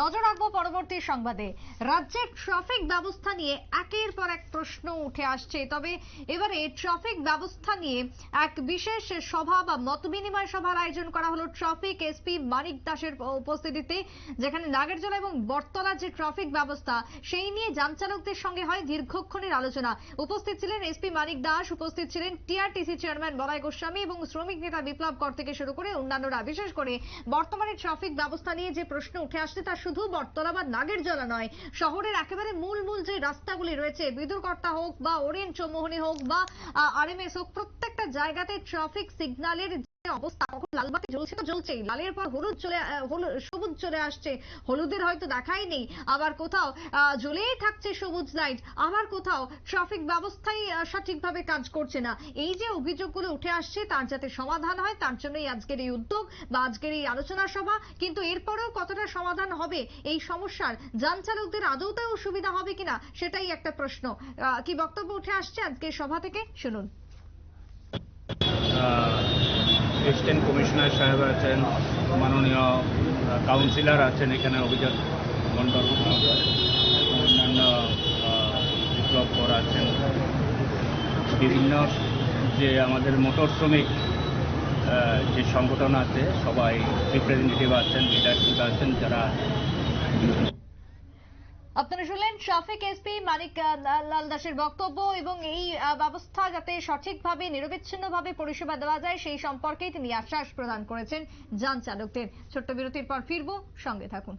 নজর রাখব পরবর্তী সংবাদে। রাজ্যের ট্রাফিক ব্যবস্থা নিয়ে একের পর এক প্রশ্ন উঠে আসছে। তবে এবারে ট্রাফিক ব্যবস্থা নিয়ে এক বিশেষ সভা বা মত বিনিময় সভার আয়োজন করা হলো ট্রাফিক এসপি মানিক দাসের উপস্থিতিতে, যেখানে নাগেরজলা এবং বটতলা যে ট্রাফিক ব্যবস্থা, সেই নিয়ে যান চালকদের সঙ্গে হয় দীর্ঘক্ষণের আলোচনা। উপস্থিত ছিলেন এসপি মানিক দাস, উপস্থিত ছিলেন টিআরটিসি চেয়ারম্যান বলাই গোস্বামী এবং শ্রমিক নেতা বিপ্লব কর থেকে শুরু করে অন্যান্যরা। বিশেষ করে বর্তমানে ট্রাফিক ব্যবস্থা নিয়ে যে প্রশ্ন উঠে আসছে, তা শুধু বটতলা বা নাগেরজলা নয়, শহরের একেবারে মূল মূল যে রাস্তাগুলি রয়েছে, বিদুরকর্তা হোক বা ওরিয়েন্ট চৌমোহনী হোক বা আর এম এস হোক, প্রত্যেকটা জায়গাতে ট্রাফিক সিগন্যালের অবস্থা। কখন লালবাতি জ্বলছে তো জ্বলছেই। লালের পর হলুদ চলে হলুদ সবুজ চলে আসছে। হলুদের হয়তো দেখাই নেই। আবার কোথাও জ্বলেই থাকছে সবুজ লাইট। আবার কোথাও ট্রাফিক ব্যবস্থাই সঠিকভাবে কাজ করছে না। এই যে অভিযোগগুলো উঠে আসছে, তার যাতে সমাধান হয়, তার জন্যই আজকের এই উদ্যোগ বা আজকের এই আলোচনা সভা। কিন্তু এরপরেও কতটা সমাধান হবে এই সমস্যার? যান চালকদের আদৌতেও সুবিধা হবে কিনা, সেটাই একটা প্রশ্ন। কি বক্তব্য উঠে আসছে আজকের সভা থেকে? শুনুন। এসিস্ট্যান্ট কমিশনার সাহেব আছেন মাননীয় কাউন্সিলর আছেন এখানে মণ্ডল মহোদয়, অন্যান্য বিপ্লব আছেন। বিভিন্ন যে আমাদের মোটর শ্রমিক যে সংগঠন আছে সবাই রিপ্রেজেন্টেটিভ আছেন লিডারশিপ আছেন যারা আপনারা শুনলেন ট্রাফিক এসপি মানিক লাল- দাসের বক্তব্য এবং এই ব্যবস্থা যাতে সঠিকভাবে, নিরবিচ্ছিন্নভাবে পরিষেবা দেওয়া যায়, সেই সম্পর্কেই তিনি আশ্বাস প্রদান করেছেন যান চালকদের। ছোট্ট বিরতির পর ফিরবো, সঙ্গে থাকুন।